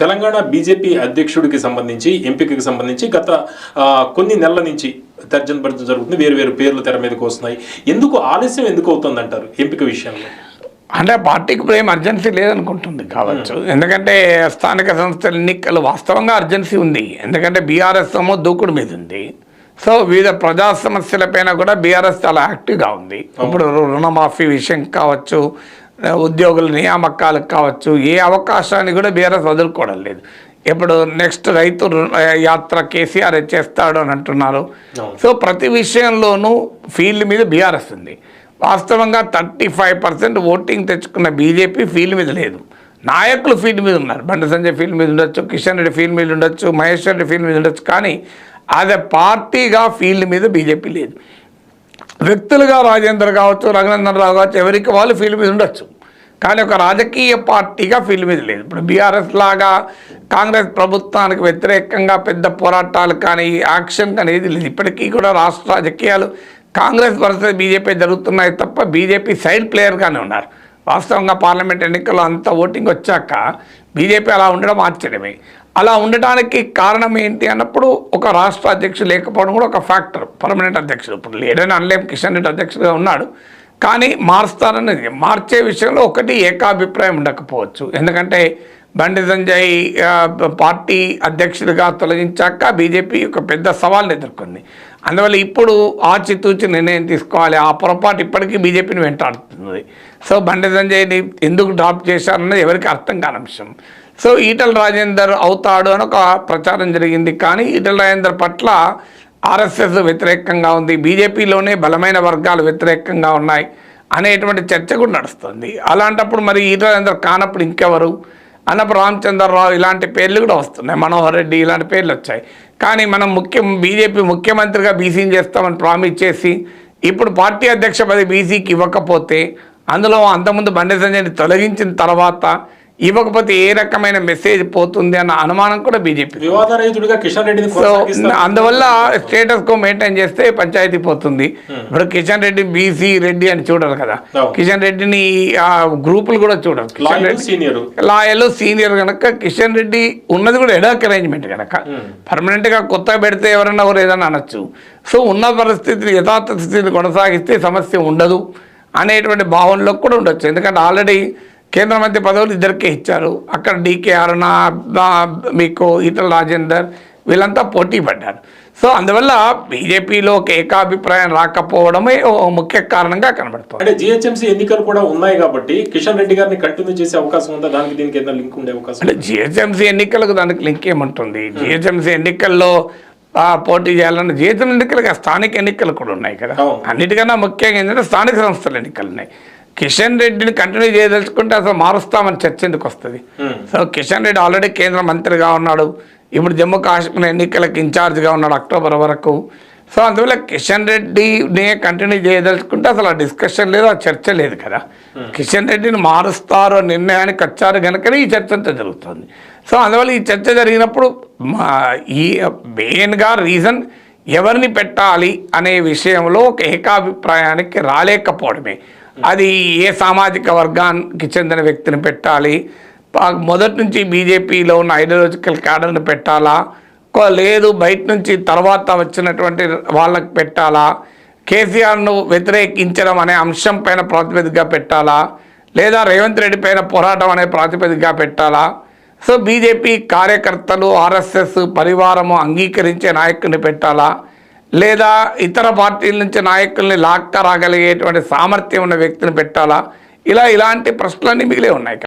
Telangana BJP అధ్యక్షుడికి సంబంధించి ఎంపికకి సంబంధించి గత కొన్ని నెలల నుంచి తర్జన భర్జన జరుగుతుంది. వేరు వేరు పేర్లు తెర మీదకి వస్తున్నాయి. ఎందుకు ఆలస్యం ఎందుకు అవుతుంది అంటారు ఎంపిక విషయంలో? అంటే పార్టీకి ఇప్పుడు ఏం అర్జెన్సీ లేదనుకుంటుంది కావచ్చు. ఎందుకంటే స్థానిక సంస్థల ఎన్నికలు వాస్తవంగా అర్జెన్సీ ఉంది. ఎందుకంటే బీఆర్ఎస్ ఏమో దూకుడు మీద ఉంది. సో వివిధ ప్రజా సమస్యలపైన కూడా బీఆర్ఎస్ చాలా యాక్టివ్గా ఉంది. ఇప్పుడు రుణమాఫీ విషయం కావచ్చు ఉద్యోగుల నియామకాలకు కావచ్చు ఏ అవకాశాన్ని కూడా బీఆర్ఎస్ వదులుకోవడం లేదు. ఇప్పుడు నెక్స్ట్ రైతు యాత్ర కేసీఆర్ చేస్తాడు అని అంటున్నారు. సో ప్రతి విషయంలోనూ ఫీల్డ్ మీద బీఆర్ఎస్ ఉంది. వాస్తవంగా థర్టీ ఫైవ్ పర్సెంట్ ఓటింగ్ తెచ్చుకున్న బీజేపీ ఫీల్డ్ మీద లేదు. నాయకులు ఫీల్డ్ మీద ఉన్నారు. బండి సంజయ్ ఫీల్డ్ మీద ఉండొచ్చు కిషన్ రెడ్డి ఫీల్డ్ మీద ఉండొచ్చు మహేష్ రెడ్డి ఫీల్డ్ మీద ఉండొచ్చు. కానీ అదే పార్టీగా ఫీల్డ్ మీద బీజేపీ లేదు. వ్యక్తులుగా రాజేందర్ కావచ్చు రఘునందన్ రావు కావచ్చు ఎవరికి వాళ్ళు ఫీల్డ్ మీద ఉండొచ్చు. కానీ ఒక రాజకీయ పార్టీగా ఫీల్డ్ మీద లేదు. ఇప్పుడు బీఆర్ఎస్ లాగా కాంగ్రెస్ ప్రభుత్వానికి వ్యతిరేకంగా పెద్ద పోరాటాలు కానీ యాక్షన్ కానీ ఏది లేదు. ఇప్పటికీ కూడా రాష్ట్ర రాజకీయాలు కాంగ్రెస్ వర్సెస్ బీజేపీ జరుగుతున్నాయి తప్ప బీజేపీ సైడ్ ప్లేయర్గానే ఉన్నారు. వాస్తవంగా పార్లమెంట్ ఎన్నికల్లో అంత ఓటింగ్ వచ్చాక బీజేపీ అలా ఉండడం ఆశ్చర్యమే. అలా ఉండటానికి కారణం ఏంటి అన్నప్పుడు ఒక రాష్ట్ర అధ్యక్షుడు లేకపోవడం కూడా ఒక ఫ్యాక్టర్ పర్మనెంట్ అధ్యక్షుడు. ఇప్పుడు లేడని అనలేం కిషన్ రెడ్డి అధ్యక్షుడిగా ఉన్నాడు. కానీ మారుస్తారని మార్చే విషయంలో ఒకటి ఏకాభిప్రాయం ఉండకపోవచ్చు. ఎందుకంటే బండి సంజయ్ పార్టీ అధ్యక్షుడిగా తొలగించాక బీజేపీ ఒక పెద్ద సవాల్ని ఎదుర్కొంది. అందువల్ల ఇప్పుడు ఆచితూచి నిర్ణయం తీసుకోవాలి. ఆ పొరపాటు ఇప్పటికీ బీజేపీని వెంటాడుతుంది సో బండి సంజయ్ని ఎందుకు డ్రాప్ చేశారన్నది ఎవరికి అర్థం కాని అంశం. సో ఈటల రాజేందర్ అవుతాడు అని ఒక ప్రచారం జరిగింది. కానీ ఈటల రాజేందర్ పట్ల ఆర్ఎస్ఎస్ వ్యతిరేకంగా ఉంది. బీజేపీలోనే బలమైన వర్గాలు వ్యతిరేకంగా ఉన్నాయి అనేటువంటి చర్చ కూడా నడుస్తుంది. అలాంటప్పుడు మరి ఈటల రాజేందర్ కానప్పుడు ఇంకెవరు? అన్నప్పుడు రామచంద్రరావు ఇలాంటి పేర్లు కూడా వస్తున్నాయి. మనోహర్ రెడ్డి ఇలాంటి పేర్లు వచ్చాయి. కానీ మనం ముఖ్యం బీజేపీ ముఖ్యమంత్రిగా బీసీని చేస్తామని ప్రామిస్ చేసి ఇప్పుడు పార్టీ అధ్యక్ష పది బీసీకి ఇవ్వకపోతే అందులో అంతకుముందు బండి సంజయ్ని తొలగించిన తర్వాత ఇవ్వకపోతే ఏ రకమైన మెసేజ్ పోతుంది అన్న అనుమానం కూడా బీజేపీ సో. అందువల్ల స్టేటస్ కో మెయింటైన్ చేస్తే పంచాయతీ పోతుంది. ఇప్పుడు కిషన్ రెడ్డి బీసీ రెడ్డి అని చూడరు కదా. కిషన్ రెడ్డిని ఆ గ్రూపులు కూడా చూడరు. Kishan Reddy senior loyal senior కనుక కిషన్ రెడ్డి ఉన్నది కూడా ఎడాక్ అరేంజ్మెంట్ కనుక పర్మనెంట్గా కొత్త పెడితే ఎవరన్నా ఎవరు ఏదన్నా అనొచ్చు. సో ఉన్న పరిస్థితిని యథార్థ స్థితిని కొనసాగిస్తే సమస్య ఉండదు అనేటువంటి భావనలో కూడా ఉండొచ్చు. ఎందుకంటే ఆల్రెడీ కేంద్ర మంత్రి పదవులు ఇద్దరికే ఇచ్చారు. అక్కడ డీకే అరుణ మీకు ఈటల రాజేందర్ వీళ్ళంతా పోటీ పడ్డారు. సో అందువల్ల బీజేపీలో ఒక ఏకాభిప్రాయం రాకపోవడమే ముఖ్య కారణంగా కనబడుతుంది. అంటే జిహెచ్ఎంసీ ఎన్నికలు కూడా ఉన్నాయి కాబట్టి కిషన్ రెడ్డి గారిని కంటిన్యూ చేసే అవకాశం ఉందా? దానికి దీనికి ఏదైనా లింక్ ఉండే అవకాశం అంటే జిహెచ్ఎంసీ ఎన్నికలకు దానికి లింక్ ఏముంటుంది? జిహెచ్ఎంసీ ఎన్నికల్లో పోటీ చేయాలన్న జిహెచ్ఎం ఎన్నికలుగా స్థానిక ఎన్నికలు కూడా ఉన్నాయి కదా. అన్నిటికన్నా ముఖ్యంగా ఏంటంటే స్థానిక సంస్థల ఎన్నికలు ఉన్నాయి. కిషన్ రెడ్డిని కంటిన్యూ చేయదలుచుకుంటే అసలు మారుస్తామని చర్చ ఎందుకు వస్తుంది? Hmm. So Kishan Reddy already కేంద్ర మంత్రిగా ఉన్నాడు. ఇప్పుడు జమ్మూ కాశ్మీర్ ఎన్నికలకు ఇన్ఛార్జ్గా ఉన్నాడు అక్టోబర్ వరకు. సో అందువల్ల కిషన్ రెడ్డిని కంటిన్యూ చేయదలుచుకుంటే అసలు ఆ డిస్కషన్ లేదు ఆ చర్చ లేదు కదా. కిషన్ రెడ్డిని మారుస్తారు అనే నిర్ణయానికి వచ్చారు కనుకనే ఈ చర్చ అంతా జరుగుతుంది. సో అందువల్ల ఈ చర్చ జరిగినప్పుడు మా ఈ మెయిన్గా రీజన్ ఎవరిని పెట్టాలి అనే విషయంలో ఒక ఏకాభిప్రాయానికి రాలేకపోవడమే. అది ఏ సామాజిక వర్గానికి చెందిన వ్యక్తిని పెట్టాలి? మొదటి నుంచి బీజేపీలో ఉన్న ఐడియాలజికల్ క్యాడర్ని పెట్టాలా? లేదు బయట నుంచి తర్వాత వచ్చినటువంటి వాళ్ళకి పెట్టాలా? కేసీఆర్ను వ్యతిరేకించడం అనే అంశం పైన ప్రాతిపదికగా పెట్టాలా? లేదా రేవంత్ రెడ్డి పైన పోరాటం అనే ప్రాతిపదికగా పెట్టాలా? సో బీజేపీ కార్యకర్తలు ఆర్ఎస్ఎస్ పరివారము అంగీకరించే నాయకుడిని పెట్టాలా? లేదా ఇతర పార్టీల నుంచి నాయకుల్ని లాక్క రాగలిగేటువంటి సామర్థ్యం ఉన్న వ్యక్తిని పెట్టాలా? ఇలా ఇలాంటి ప్రశ్నలన్నీ మిగిలే ఉన్నాయి.